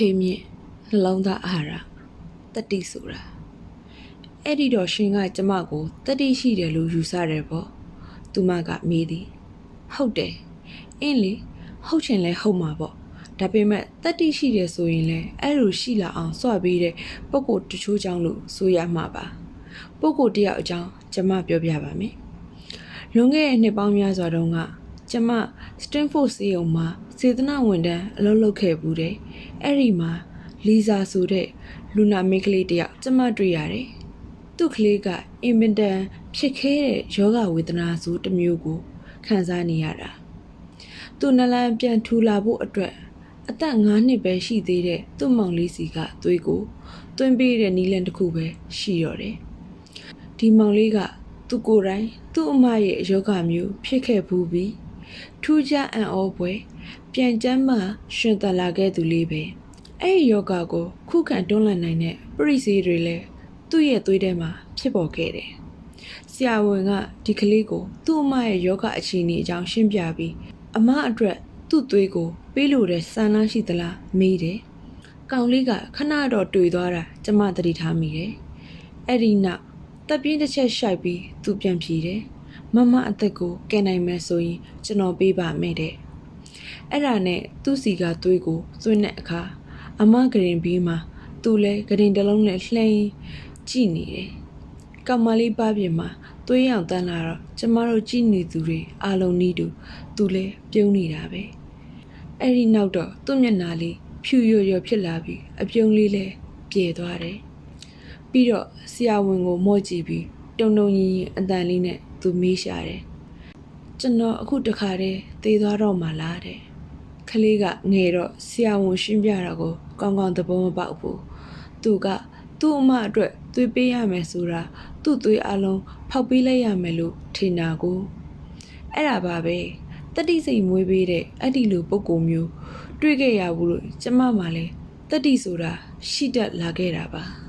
ဖေမြင့်နှလုံးသားအာဟာရတတိဆိုတာအဲ့ဒီတော့ရှင်ကကျမကိုတတိရှိတယ်လို့ယူဆတယ်ပေါ့သူမကမေးသည်ဟုတ်တယ်အင်းလေဟုတ်ချင်လဲဟုတ်မှာပေါ့ဒါပေမဲ့တတိရှိတယ်ဆိုရင်လဲအဲ့လိုရှိလာအောင်စွတ်ပေးတဲ့ပုံကိုတချို့ကြောင့်လို့ဆိုရမှာပါပုံကိုတယောက်အကြောင်းကျမပြောပြပါမယ်လွန်ခဲ့တဲ့နှစ်ပေါင်းများစွာတုန်းက ကျမစတင်ဖို့စီယုံမှာစေတနာဝန်ထမ်းအလုပ်လုပ်ခဲ့ဘူးတယ်အဲ့ဒီမှာလီဇာဆိုတဲ့လူနာမိန်းကလေးတယောက်ကျမတွေ့ရတယ်သူ့ကလေးကအင်မတန်ဖြစ်ခဲတဲ့ယောဂဝေဒနာဆိုတစ်မျိုးကိုခံစားနေရတာသူနလန်ပြန်ထူလာဖို့အတွက်အသက်9နှစ်ပဲရှိသေးတဲ့သူ့မောင်လေးစီကသွေးကိုတွင်းပေးတဲ့နီလန်တစ်ခုပဲရှိတော့တယ်ဒီမောင်လေးကသူကိုယ်တိုင်သူ့အမရဲ့ယောဂမျိုးဖြစ်ခဲ့ဘူးပြီး ထူးခြားအံ့ဩပွဲပြန်ကျမ်းမှရှင်သန်လာခဲ့သူလေးပဲအဲ့ဒီယောဂကိုခုခံတွန်းလှန်နိုင်တဲ့ပရိစေတွေလည်းသူ့ရဲ့သွေးထဲမှာဖြစ်ပေါ်ခဲ့တယ်ဆရာဝန်ကဒီကလေးကို သူ့အမရဲ့ယောဂအခြေအနေအကြောင်းရှင်းပြပြီးအမအတွက်သူ့သွေးကိုပေးလို့တဲ့ဆန္ဒရှိသလားမေးတယ်။ကောင်လေးကခဏတော့တွေ့သွားတာကျမသတိထားမိတယ်။အဲ့ဒီနောက်တပ်ပြင်းတစ်ချက်ရှိုက်ပြီးသူပြန်ပြေးတယ်။ မမအသက်ကိုကယ်နိုင်မယ်ဆိုရင်ကျွန်တော်ပေးပါမယ်တဲ့။အဲ့ဒါနဲ့သူ့စီကသွေးကိုသွင်းတဲ့အခါအမဂရင်ပြီးမှသူလဲဂရင်တစ်လုံးနဲ့လှိမ့်ကြည့်နေတယ်။ကောင်မလေးပါပြင်မှာသွေးရောင်တန်းလာတော့ကျမတို့ကြည်နေသူတွေအားလုံးနီးတူသူလဲပြုံးနေတာပဲအဲ့ဒီနောက်တော့သူ့မျက်နှာလေးဖြူရွရွဖြစ်လာပြီးအပြုံးလေးလဲပြေသွားတယ်ပြီးတော့ဆရာဝန်ကိုမော့ကြည့်ပြီးတုံတုံရင်ရင်အတန်လေးနဲ့ သူမေးရှာတယ်ကျွန်တော်အခုတခါတည်းသေသွားတော့မှလားတဲ့ကလေးကငယ်တော့ဆရာဝန်ရှင်းပြတာကိုကောင်းကောင်းသဘောမပေါက်ဘူးသူကသူ့အမအတွက်သွေးပေးရမယ်ဆိုတာသူ့သွေးအလုံးဖောက်ပေးလိုက်ရမယ်လို့ထင်တာကိုအဲ့ဒါပါပဲတတိစိတ်မွေးပေးတဲ့အဲ့ဒီလိုပုံကိုမျိုး တွေ့ခဲ့ရဘူးလို့ကျမမှလည်းတတိဆိုတာရှိတတ်လာခဲ့တာပါ